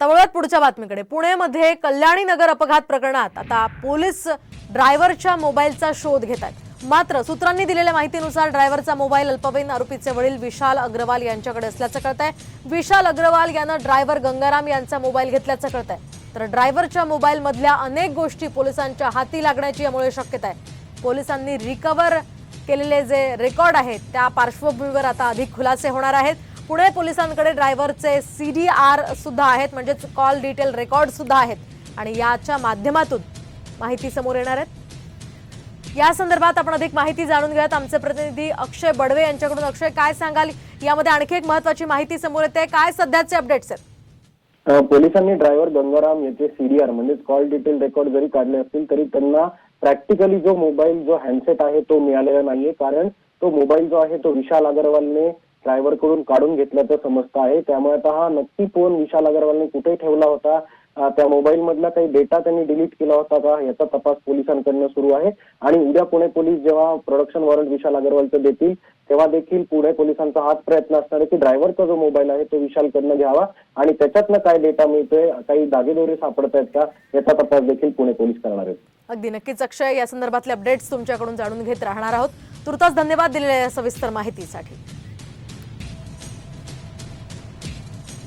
तवळत पुढच्या बातमीकडे. पुणेमध्ये कल्याणी नगर अपघात प्रकरणात आता पोलीस ड्रायव्हरच्या मोबाईलचा शोध घेत आहेत. मात्र सूत्रांनी दिलेल्या माहितीनुसार ड्रायव्हरचा मोबाईल अल्पवयीन आरोपीचे वडील विशाल अग्रवाल यांच्याकडे असल्याचं कळत आहे विशाल अग्रवाल यानं ड्रायव्हर गंगाराम यांचा मोबाईल घेतल्याचं कळत आहे तर ड्रायव्हरच्या मोबाईलमधल्या अनेक गोष्टी पोलिसांच्या हाती लागण्याची यामुळे शक्यता आहे. पोलिसांनी रिकव्हर केलेले जे रेकॉर्ड आहेत त्या पार्श्वभूमीवर आता अधिक खुलासे होणार आहेत. पुणे पोलिसांकडे ड्रायव्हरचे सी डी आर सुद्धा आहेत म्हणजेच कॉल डिटेल रेकॉर्ड सुद्धा आहेत. आणि याच्या माध्यमातून माहिती समोर येणार आहेत या संदर्भात आपण अधिक माहिती जाणून घेऊयात. आमचे प्रतिनिधी अक्षय बडवे यांच्याकडून. अक्षय काय सांगाल? यामध्ये आणखी एक महत्वाची माहिती समोर येते. काय सध्याचे अपडेट्स आहेत? पोलिसांनी ड्रायव्हर गंगाराम याचे सीडीआर म्हणजेच कॉल डिटेल रेकॉर्ड जरी काढले असतील तरी त्यांना प्रॅक्टिकली जो मोबाईल जो हँडसेट आहे तो मिळालेला नाहीये. कारण तो मोबाईल जो आहे तो विशाल अगरवालने ड्रायव्हरकडून काढून घेतल्याचं समजतं आहे. त्यामुळे आता हा नक्की फोन विशाल अगरवालने कुठे ठेवला होता? त्या मोबाईल मधला काही डेटा त्यांनी डिलीट केला होता का? याचा तपास पोलिसांकडनं सुरू आहे. आणि उद्या पुणे पोलीस जेव्हा प्रोडक्शन वॉरंट विशाल अगरवालचं देतील तेव्हा देखील पुणे पोलिसांचा हाच प्रयत्न असणार आहे की ड्रायव्हरचा जो मोबाईल आहे तो विशालकडनं घ्यावा. आणि त्याच्यातनं काय डेटा मिळतोय काही दागेदोरे सापडत आहेत का? याचा तपास देखील पुणे पोलीस करणार आहेत. अगदी नक्कीच अक्षय. या संदर्भातले अपडेट्स तुमच्याकडून जाणून घेत राहणार आहोत. तुर्तास धन्यवाद दिलेल्या सविस्तर माहितीसाठी.